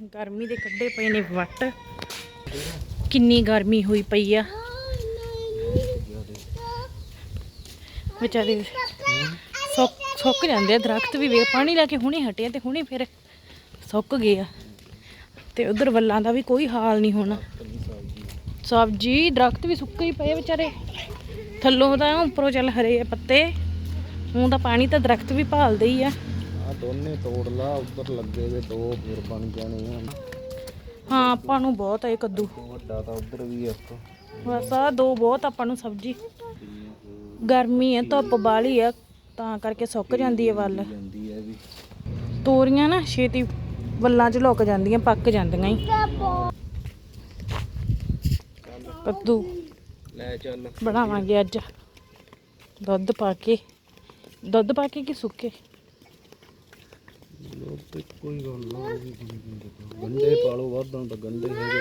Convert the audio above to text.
ਗਰਮੀ ਦੇ ਕੱਢੇ ਪਏ ਨੇ ਵੱਟ। ਕਿੰਨੀ ਗਰਮੀ ਹੋਈ ਪਈ ਆ। ਵਿਚਾਰੇ ਸੁੱਕ ਸੁੱਕ ਜਾਂਦੇ ਆ, ਦਰਖਤ ਵੀ ਵੇ ਪਾਣੀ ਲੈ ਕੇ ਹੁਣੇ ਹਟੇ ਆ ਤੇ ਹੁਣੇ ਫਿਰ ਸੁੱਕ ਗਏ ਆ। ਤੇ ਉਧਰ ਵੱਲਾਂ ਦਾ ਵੀ ਕੋਈ ਹਾਲ ਨਹੀਂ ਹੋਣਾ। ਸਬਜੀ, ਦਰਖਤ ਵੀ ਸੁੱਕੇ ਹੀ ਪਏ ਵਿਚਾਰੇ। ਥੱਲੋਂ ਤਾਂ ਉੱਪਰੋਂ ਚੱਲ ਹਰੇ ਆ ਪੱਤੇ। ਹੁਣ ਤਾਂ ਪਾਣੀ ਤਾਂ ਦਰਖਤ ਵੀ ਭਾਲਦੇ ਹੀ ਆ। ਦੋਨੇ ਤੋੜ ਲਾ ਉੱਧਰ ਲੱਗੇ ਵੇ ਦੋ ਫਿਰ ਬਣ ਜਾਣੇ ਆ। ਹਾਂ ਆਪਾਂ ਨੂੰ ਬਹੁਤ ਇਹ ਕੱਦੂ। ਵੱਡਾ ਤਾਂ ਉੱਧਰ ਵੀ ਆ ਇੱਕ। ਬਸ ਆ ਦੋ ਬਹੁਤ ਆਪਾਂ ਨੂੰ ਸਬਜੀ। ਗਰਮੀ ਆ ਧੁੱਪ ਬਾਲੀ ਆ ਤਾਂ ਕਰਕੇ ਸੁੱਕ ਜਾਂਦੀ ਹੈ ਵੱਲ। ਜਾਂਦੀ ਹੈ ਵੀ। ਤੋਰੀਆਂ ਨਾ ਛੇਤੀ ਵੱਲਾਂ 'ਚ ਲੁਕ ਜਾਂਦੀਆਂ ਪੱਕ ਜਾਂਦੀਆਂ ਹੀ। ਕੱਦੂ ਲੈ ਚੱਲ। ਬਣਾਵਾਂਗੇ ਅੱਜ। ਦੁੱਧ ਪਾ ਕੇ। ਦੁੱਧ ਪਾ ਕੇ ਕਿ ਸੁੱਕੇ? ਲੋਕ ਤੇ ਕੋਈ ਗੱਲ ਨਹੀਂ। ਗੰਡੇ ਪਾਲੋ ਲਓ ਵਾਦਾਂ ਤਾਂ ਗੰਡੇ ਹੈਗੇ।